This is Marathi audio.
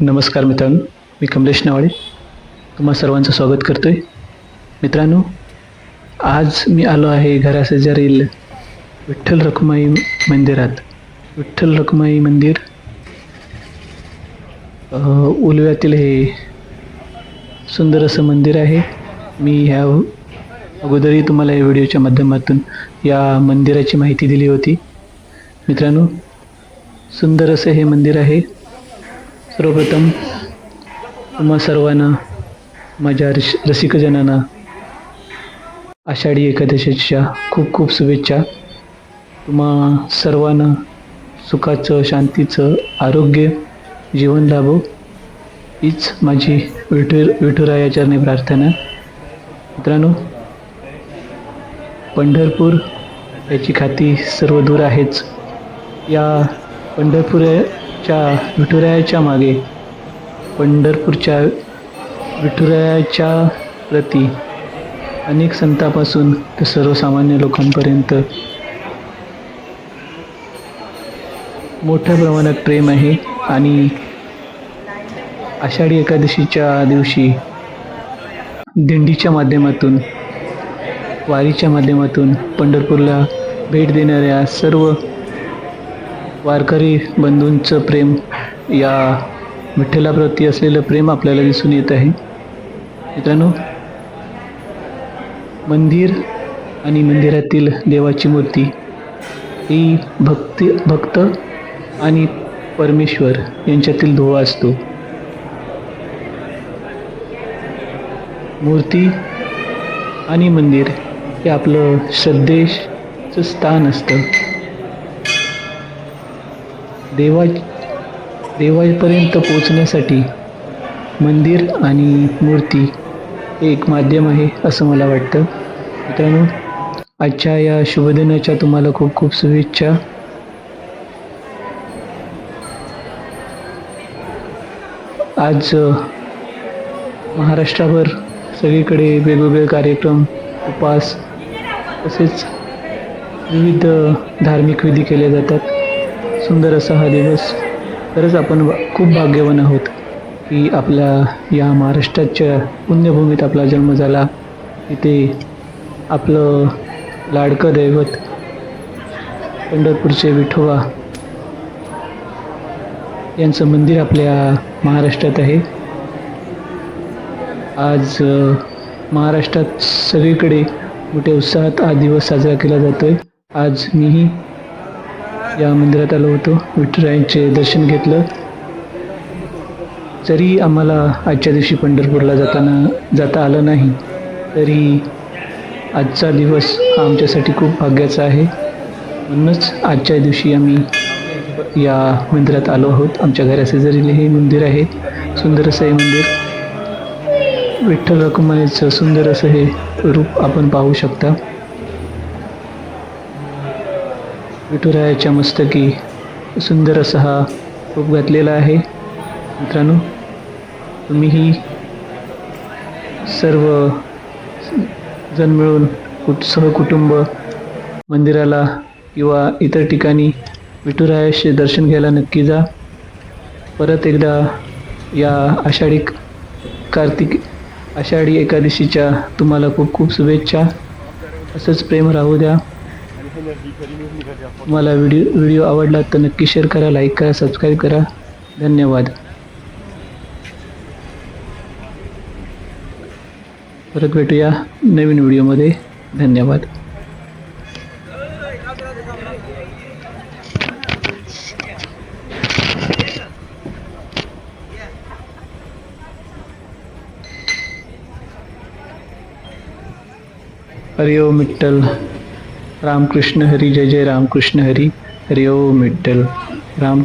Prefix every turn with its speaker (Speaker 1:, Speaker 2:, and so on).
Speaker 1: नमस्कार मित्रांनो मी कमलेश नावाडे. तुम्हा सर्वांचं स्वागत करतो आहे मित्रांनो आज मी आलो आहे घराशेजारील विठ्ठल रखुमाई मंदिरात. विठ्ठल रखुमाई मंदिर उलव्यातील हे सुंदर असं मंदिर आहे. मी ह्या अगोदरही तुम्हाला या व्हिडिओच्या माध्यमातून या मंदिराची माहिती दिली होती. मित्रांनो सुंदर असं हे मंदिर आहे. सर्वप्रथम तुम्हा सर्वांना माझ्या रस रसिकजनांना आषाढी एकादशीच्या खूप खूप शुभेच्छा. तुम्हा सर्वांना सुखाचं शांतीचं आरोग्य जीवन लाभो. हीच माझी विठुर विठुरायाचरणी प्रार्थना. मित्रांनो पंढरपूर याची खाती सर्व दूर आहेच. या पंढरपूर च्या विठुरायाच्या मागे पंढरपूरच्या विठुरायाच्या प्रती. अनेक संतापासून ते सर्वसामान्य लोकांपर्यंत. मोठ्या प्रमाणात प्रेम आहे आणि आषाढी एकादशीच्या दिवशी दिंडीच्या माध्यमातून वारीच्या माध्यमातून पंढरपूरला भेट देणाऱ्या सर्व वारकरी बंधूंचं प्रेम या विठ्ठलाप्रती असलेलं प्रेम आपल्याला दिसून येत आहे. मित्रांनो मंदिर आणि मंदिरातील देवाची मूर्ती ही भक्ती भक्त आणि परमेश्वर यांच्यातील दुवा असतो. मूर्ती आणि मंदिर हे आपलं श्रद्धेचं स्थान असतं. देवा देवापर्यंत पोचण्यासाठी मंदिर आणि मूर्ती हे एक माध्यम आहे असं मला वाटतं. मित्रांनो आजच्या या शुभदिनाच्या तुम्हाला खूप खूप शुभेच्छा. आज अ, महाराष्ट्राभर सगळीकडे वेगवेगळे कार्यक्रम उपास तसेच विविध धार्मिक विधी केले जातात. सुंदर असा हा दिवस. खरंच आपण वा- खूप भाग्यवान आहोत की आपल्या या महाराष्ट्राच्या पुण्यभूमीत आपला जन्म झाला. इथे आपलं लाडकं दैवत पंढरपूरचे विठोबा यांचं मंदिर आपल्या महाराष्ट्रात आहे. आज महाराष्ट्रात सगळीकडे मोठ्या उत्साहात हा दिवस साजरा केला जातोय. आज मीही या मंदिरात आलो होतो. विठुरायांचे दर्शन घेतलं. जरी आम्हाला आजच्या दिवशी पंढरपूरला जाताना जाता आलं नाही. तरी आजचा दिवस हा आमच्यासाठी खूप भाग्याचा आहे. म्हणूनच आजच्या दिवशी आम्ही या मंदिरात आलो आहोत. आमच्या घराशेजारीले हे मंदिर आहे. सुंदर असं हे मंदिर. विठ्ठल रखुमाईचं सुंदर असं हे रूप आपण पाहू शकता. विठुरायाच्या मस्तकी सुंदर असा हा रूप घातलेला आहे. मित्रांनो तुम्हीही सर्व जण मिळून कुट सहकुटुंब मंदिराला किंवा इतर ठिकाणी विठुरायाचे दर्शन घ्यायला नक्की जा. परत एकदा या आषाढी कार्तिक आषाढी एकादशीच्या तुम्हाला खूप खूप शुभेच्छा. असंच प्रेम राहू द्या. तुम्हाला व्हिडिओ व्हिडिओ आवडला तर नक्की शेअर करा लाईक करा सबस्क्राईब करा. धन्यवाद. परत भेटूया नवीन व्हिडिओमध्ये धन्यवाद. हरिओम विठ्ठल रामकृष्ण हरी जय जय रामकृष्ण हरी हरि ओम विठ्ठल. राम